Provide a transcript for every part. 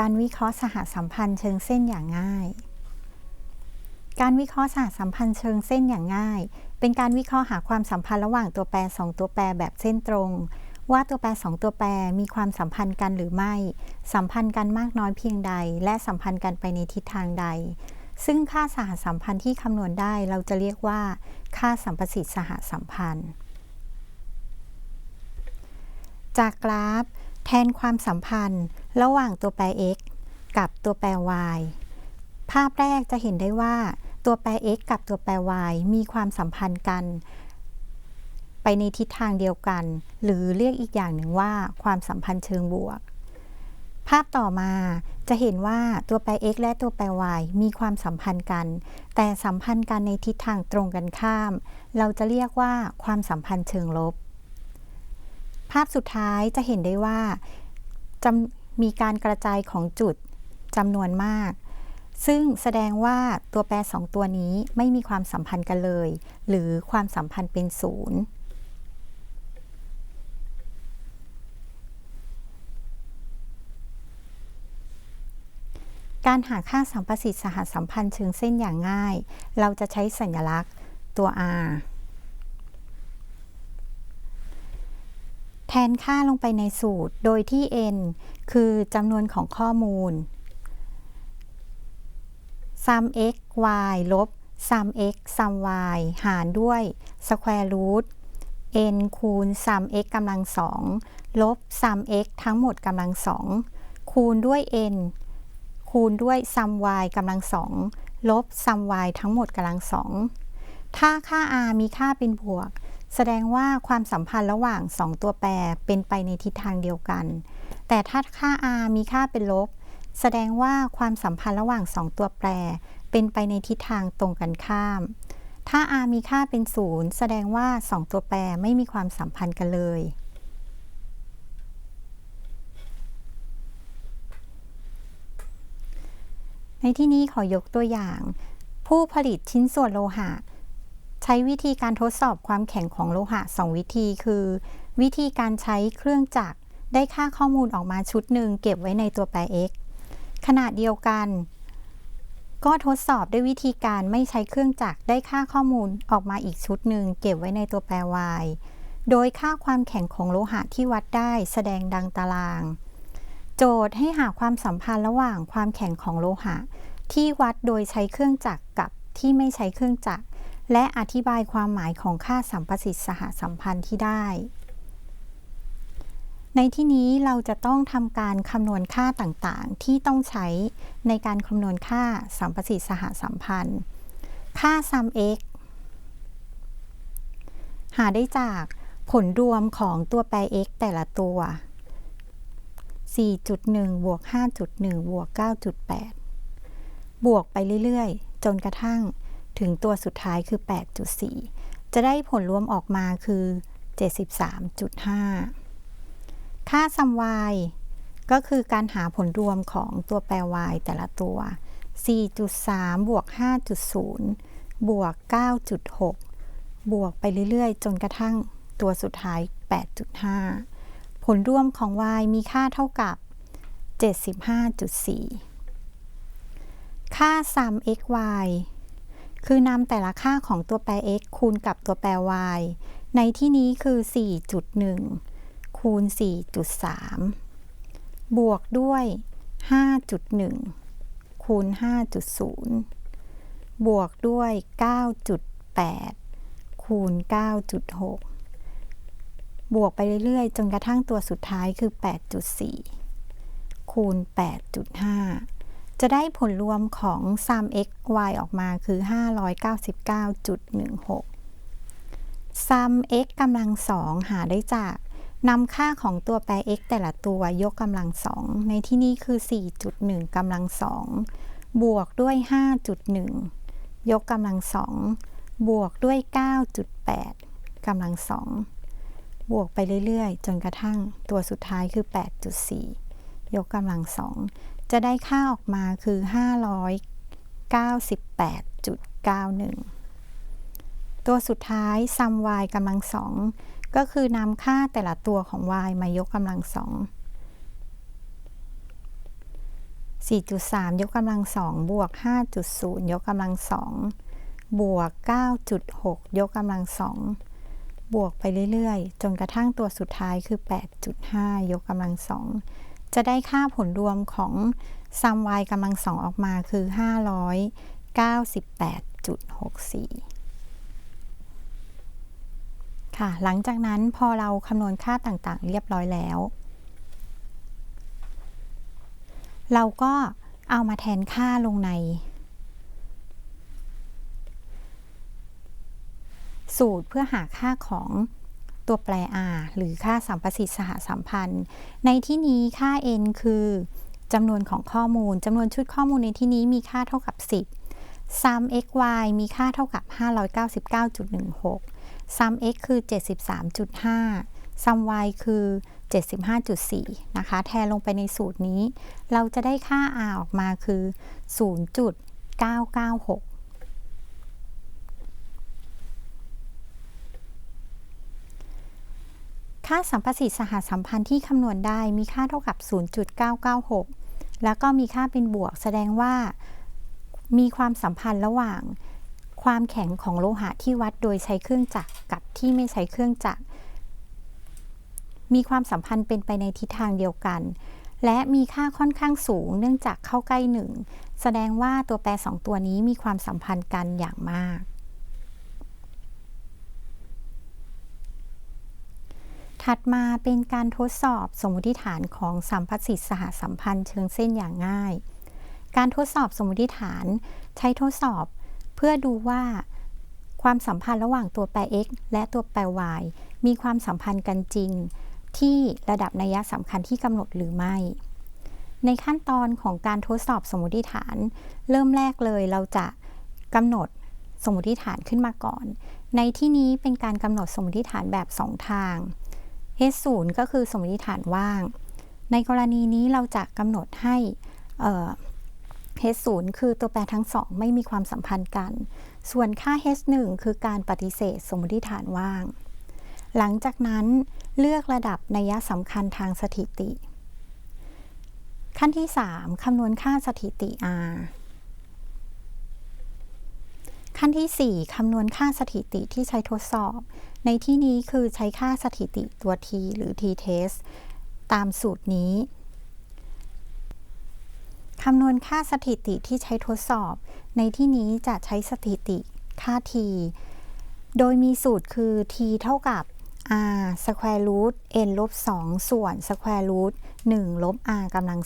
การวิเคราะห์สหสัมพันธ์เชิงเส้นอย่างง่าย การวิเคราะห์สหสัมพันธ์เชิงเส้นอย่างง่าย เป็นการวิเคราะห์หาความสัมพันธ์ระหว่างตัวแปรสองตัวแปรแบบเส้นตรง ว่าตัวแปรสองตัวแปรมีความสัมพันธ์กันหรือไม่ สัมพันธ์กันมากน้อยเพียงใด และสัมพันธ์กันไปในทิศทางใด ซึ่งค่าสหสัมพันธ์ที่คำนวณได้เราจะเรียกว่า ค่าสัมประสิทธิ์สหสัมพันธ์ จากกราฟ แทนความสัมพันธ์ระหว่างตัวแปร x กับตัวแปร y ภาพแรกจะเห็นได้ว่าตัวแปร x กับตัวแปร y มีความสัมพันธ์กัน ไปในทิศทางเดียวกัน หรือเรียกอีกอย่างหนึ่งว่าความสัมพันธ์เชิงบวก ภาพต่อมาจะเห็นว่าตัวแปร x และตัวแปร y มีความสัมพันธ์กัน แต่สัมพันธ์กันในทิศทางตรงกันข้าม เราจะเรียกว่าความสัมพันธ์เชิงลบ ภาพสุดท้ายจะเห็นได้ว่าจะมีการกระจายของจุดจำนวนมาก ซึ่งแสดงว่าตัวแปรสองตัวนี้ไม่มีความสัมพันธ์กันเลย หรือความสัมพันธ์เป็นศูนย์การหาค่าสัมประสิทธิ์สหสัมพันธ์เชิงเส้นอย่างง่าย เราจะใช้สัญลักษณ์ตัว r แทนค่าลงไปในสูตร โดยที่ n คือจำนวนของข้อมูล sum x y ลบ sum x sum y หารด้วย square root n คูณ sum x กำลังสองลบ sum x ทั้งหมดกำลังสองคูณด้วย n คูณด้วย sum y กำลังสองลบ sum y ทั้งหมดกำลังสองถ้าค่า r มีค่าเป็นบวก แสดงว่าความสัมพันธ์ระหว่าง 2 ตัวแปรเป็นไปในทิศทางเดียวกัน แต่ถ้าค่า r มีค่าเป็นลบ แสดงว่าความสัมพันธ์ระหว่าง 2 ตัวแปร เป็นไปในทิศทางตรงกันข้าม ถ้า r มีค่าเป็นศูนย์แสดงว่า 2 ตัวแปรไม่มีความสัมพันธ์กันเลย ในที่นี้ขอยกตัวอย่าง ผู้ผลิตชิ้นส่วนโลหะ ใช้วิธีการทดสอบความแข็งของโลหะ 2 วิธีคือ วิธีการใช้เครื่องจักรได้ค่าข้อมูลออกมาชุดหนึ่งเก็บไว้ในตัวแปร x ขณะเดียวกัน ก็ทดสอบด้วยวิธีการไม่ใช้เครื่องจักรได้ค่าข้อมูลออกมาอีกชุดหนึ่งเก็บไว้ในตัวแปร y โดยค่าความแข็งของโลหะที่วัดได้แสดงดังตาราง โจทย์ให้หาความสัมพันธ์ระหว่างความแข็งของโลหะ ที่วัดโดยใช้เครื่องจักรกับที่ไม่ใช้เครื่องจักร และอธิบายความหมายของค่าสัมประสิทธิ์สหสัมพันธ์ที่ได้ ในที่นี้เราจะต้องทำการคำนวณค่าต่างๆ ที่ต้องใช้ในการคำนวณค่าสัมประสิทธิ์สหสัมพันธ์ ค่า sum x หาได้จากผลรวมของตัวแปร x แต่ละตัว 4.1 บวก 5.1 บวก 9.8 บวกไปเรื่อย ๆ จนกระทั่ง ถึงตัวสุดท้ายคือ 8.4 จะได้ผลรวมออกมาคือ 73.5 ค่า sum y ก็คือการหาผลรวมของตัวแปร y แต่ละตัว 4.3 บวก 5.0 บวก 9.6 บวกไปเรื่อยๆ จนกระทั่งตัวสุดท้าย 8.5 ผลรวมของ y มีค่าเท่ากับ 75.4 ค่า sum x y คือนำแต่ละค่าของตัวแปร x คูณกับตัวแปร y ในที่นี้คือ 4.1 คูณ 4.3 บวกด้วย 5.1 คูณ 5.0 บวกด้วย 9.8 คูณ 9.6 บวกไปเรื่อยๆ จนกระทั่งตัวสุดท้ายคือ 8.4 คูณ 8.5 จะได้ผลรวมของ sum x y ออกมาคือ 599.16 sum x กำลังสองหาได้จากนำค่าของตัวแปร x แต่ละตัวยกกำลังสอง ในที่นี้คือ 4.1กำลังสองบวกด้วย 5.1 ยกกำลังสองบวกด้วย 9.8กำลังสองบวกไปเรื่อย ๆ จนกระทั่งตัวสุดท้ายคือ 8.4 ยกกำลังสอง จะได้ค่าออกมาคือ 598.91 ตัวสุดท้าย sum y กำลังสองก็คือนำค่าแต่ละตัวของ y มายกกำลังสอง4.3 ยกกำลัง2บวก 5.0 ยกกำลัง2บวก 9.6 ยกกำลัง2บวกไปเรื่อย ๆ จนกระทั่งตัวสุดท้ายคือ 8.5 ยกกำลัง2 จะได้ค่าผลรวมของซัม y กำลัง2ออกมาคือ 598.64 ค่ะ หลังจากนั้นพอเราคำนวณค่าต่างๆ เรียบร้อยแล้ว เราก็เอามาแทนค่าลงใน สูตรเพื่อหาค่าของ ตัวแปร r หรือค่าสัมประสิทธิ์สหสัมพันธ์ ในที่นี้ค่า n คือจำนวนของข้อมูลจำนวนชุดข้อมูลในที่นี้มีค่าเท่ากับ 10 sum x y มีค่าเท่ากับ 599.16 sum x คือ 73.5 sum y คือ 75.4 นะคะ แทนลงไปในสูตรนี้ เราจะได้ค่า r ออกมาคือ 0.996 ค่าสัมประสิทธิ์สหสัมพันธ์ที่คำนวณได้มีค่าเท่ากับ 0.996 แล้วก็มีค่าเป็นบวก แสดงว่ามีความสัมพันธ์ระหว่างความแข็งของโลหะที่วัดโดยใช้เครื่องจักรกับที่ไม่ใช้เครื่องจักร มีความสัมพันธ์เป็นไปในทิศทางเดียวกัน และมีค่าค่อนข้างสูงเนื่องจากเข้าใกล้หนึ่งแสดงว่าตัวแปรสองตัวนี้มีความสัมพันธ์กันอย่างมาก ถัดมาเป็นการทดสอบสมมติฐานของสัมพัทธ์สหสัมพันธ์เชิงเส้นอย่างง่าย การทดสอบสมมติฐานใช้ทดสอบ เพื่อดูว่าความสัมพันธ์ระหว่างตัวแปร x และตัวแปร y มีความสัมพันธ์กันจริง ที่ระดับนัยสำคัญที่กำหนดหรือไม่ ในขั้นตอนของการทดสอบสมมติฐาน เริ่มแรกเลยเราจะกำหนดสมมติฐานขึ้นมาก่อน ในที่นี้เป็นการกำหนดสมมติฐานแบบ 2 ทาง H0 ก็คือสมมติฐานว่าง ในกรณีนี้เราจะกำหนดให้ H0 คือตัวแปรทั้งสองไม่มีความสัมพันธ์กัน ส่วนค่า H1 คือการปฏิเสธสมมติฐานว่าง หลังจากนั้นเลือกระดับนัยสำคัญทางสถิติ ขั้นที่ 3 คำนวณค่าสถิติ R ขั้นที่ 4 คำนวณค่าสถิติที่ใช้ทดสอบ ในที่นี้คือใช้ค่าสถิติตัว t หรือ t test ตามสูตรนี้คำนวณค่าสถิติที่ใช้ทดสอบ ในที่นี้จะใช้สถิติค่า t โดยมีสูตรคือ t เท่ากับ r square root n ลบ2ส่วน square root 1ลบ r กำลัง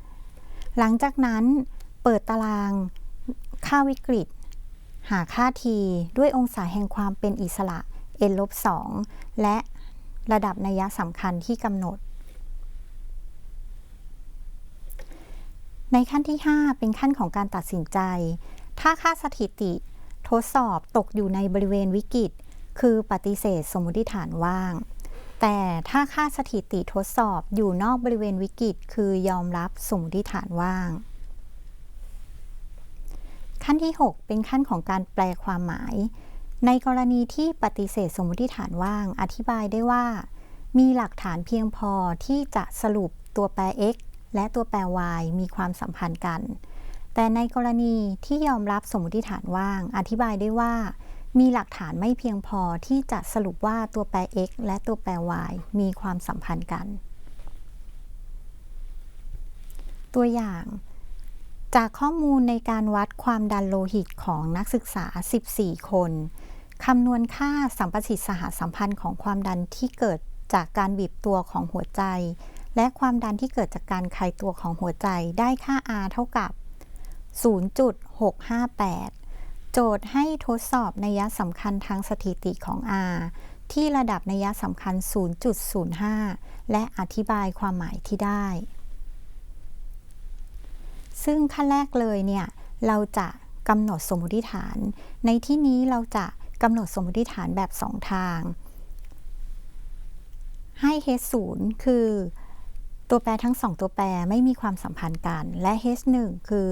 2หลังจากนั้นเปิดตารางค่าวิกฤต หาค่า t ด้วยองศาแห่งความเป็นอิสระ n ลบ2และระดับนัยสำคัญที่กำหนด ในขั้นที่ 5 เป็นขั้นของการตัดสินใจ ถ้าค่าสถิติทดสอบตกอยู่ในบริเวณวิกฤต คือปฏิเสธสมมติฐานว่าง แต่ถ้าค่าสถิติทดสอบอยู่นอกบริเวณวิกฤต คือยอมรับสมมติฐานว่าง ขั้นที่ 6 เป็นขั้นของการแปลความหมาย ในกรณีที่ปฏิเสธสมมติฐานว่าง อธิบายได้ว่า มีหลักฐานเพียงพอที่จะสรุปตัวแปร x และตัวแปร y มีความสัมพันธ์กัน แต่ในกรณีที่ยอมรับสมมติฐานว่าง อธิบายได้ว่า มีหลักฐานไม่เพียงพอที่จะสรุปว่าตัวแปร x และตัวแปร y มีความสัมพันธ์กัน ตัวอย่างจากข้อมูลในการวัดความดันโลหิตของนักศึกษา 14 คน คำนวณค่าสัมประสิทธิ์สหสัมพันธ์ของความดันที่เกิดจากการบีบตัวของหัวใจ และความดันที่เกิดจากการคลายตัวของหัวใจได้ค่า R เท่ากับ 0.658 โจทย์ให้ทดสอบนัยสำคัญทางสถิติของ R ที่ระดับนัยสำคัญ 0.05 และอธิบายความหมายที่ได้ ซึ่งขั้นแรกเลยเนี่ย เราจะกำหนดสมมติฐาน ในที่นี้เราจะ กำหนดสมมติฐานแบบ 2 ทาง ให้ H0 คือตัวแปรทั้งสองตัวแปรไม่มีความสัมพันธ์กัน และ H1 คือ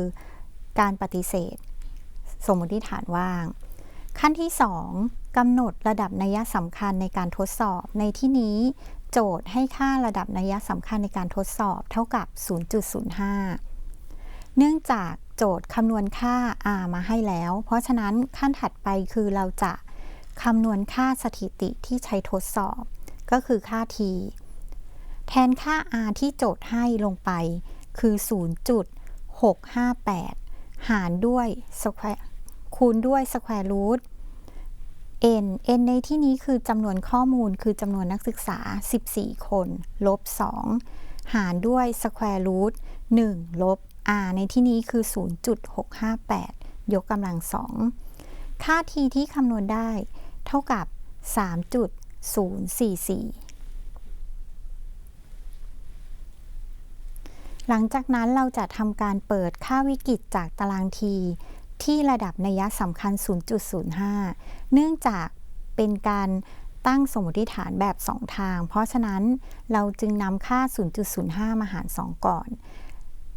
การปฏิเสธ สมมติฐานว่าง ขั้นที่ 2กำหนดระดับนัยสำคัญในการทดสอบ ในที่นี้โจทย์ให้ค่าระดับนัยสำคัญในการทดสอบเท่ากับ 0.05 เนื่องจาก โจทย์คำนวณค่า r มาให้แล้ว เพราะฉะนั้นขั้นถัดไปคือเราจะคำนวณค่าสถิติที่ใช้ทดสอบ ก็คือค่า t แทนค่า r ที่โจทย์ให้ลงไป คือ 0.658 หารด้วย square คูณด้วย square root n n ในที่นี้คือจำนวนข้อมูลคือจำนวนนักศึกษา 14 คน ลบ 2 หารด้วย square root 1 ลบ r ในที่นี้คือ 0.658 ยกกำลัง2ค่า t ที่คำนวณได้ เท่ากับ 3.044 หลังจากนั้นเราจะทำการเปิดค่าวิกฤตจากตารางทีที่ระดับนัยสำคัญ 0.05 เนื่องจากเป็นการตั้งสมมติฐานแบบ 2 ทาง เพราะฉะนั้นเราจึงนำค่า 0.05 มาหาร 2 ก่อน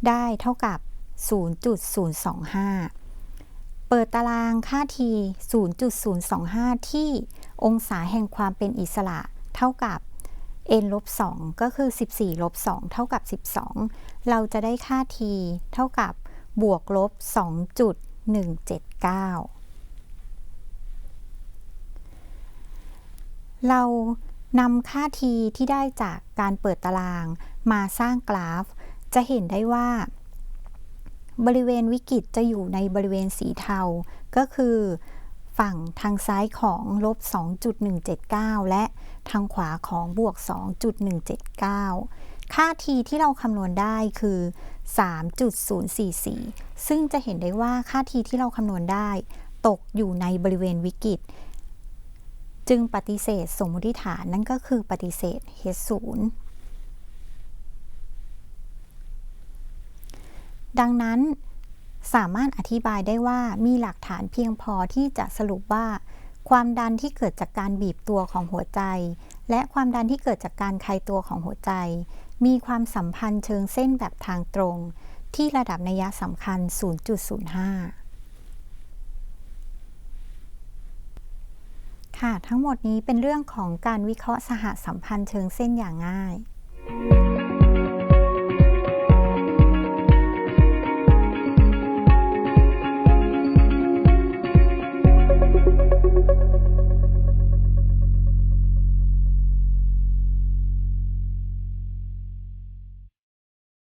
ได้เท่ากับ 0.025 เปิดตารางค่า t 0.025 ที่องศาแห่งความเป็นอิสระเท่ากับ n ลบ2ก็คือ 14 ลบ 2 เท่ากับ 12 เราจะได้ค่า t เท่ากับบวกลบ 2.179 เรานำค่า t ที่ได้จากการเปิดตารางมาสร้างกราฟ จะเห็นได้ว่า บริเวณวิกฤตจะอยู่ในบริเวณสีเทา ก็คือฝั่งทางซ้ายของลบ 2.179 และทางขวาของบวก 2.179 ค่า t ที่เราคำนวณได้คือ 3.044 ซึ่งจะเห็นได้ว่าค่า t ที่เราคำนวณได้ ตกอยู่ในบริเวณวิกฤต จึงปฏิเสธสมมติฐานนั่นก็คือปฏิเสธ h 0 ดังนั้นสามารถอธิบายได้ว่ามีหลักฐานเพียงพอที่จะสรุปว่า ความดันที่เกิดจากการบีบตัวของหัวใจ และความดันที่เกิดจากการคลายตัวของหัวใจ มีความสัมพันธ์เชิงเส้นแบบทางตรง ที่ระดับนัยสำคัญ 0.05 ค่ะ ทั้งหมดนี้เป็นเรื่องของการวิเคราะห์สหสัมพันธ์เชิงเส้นอย่างง่าย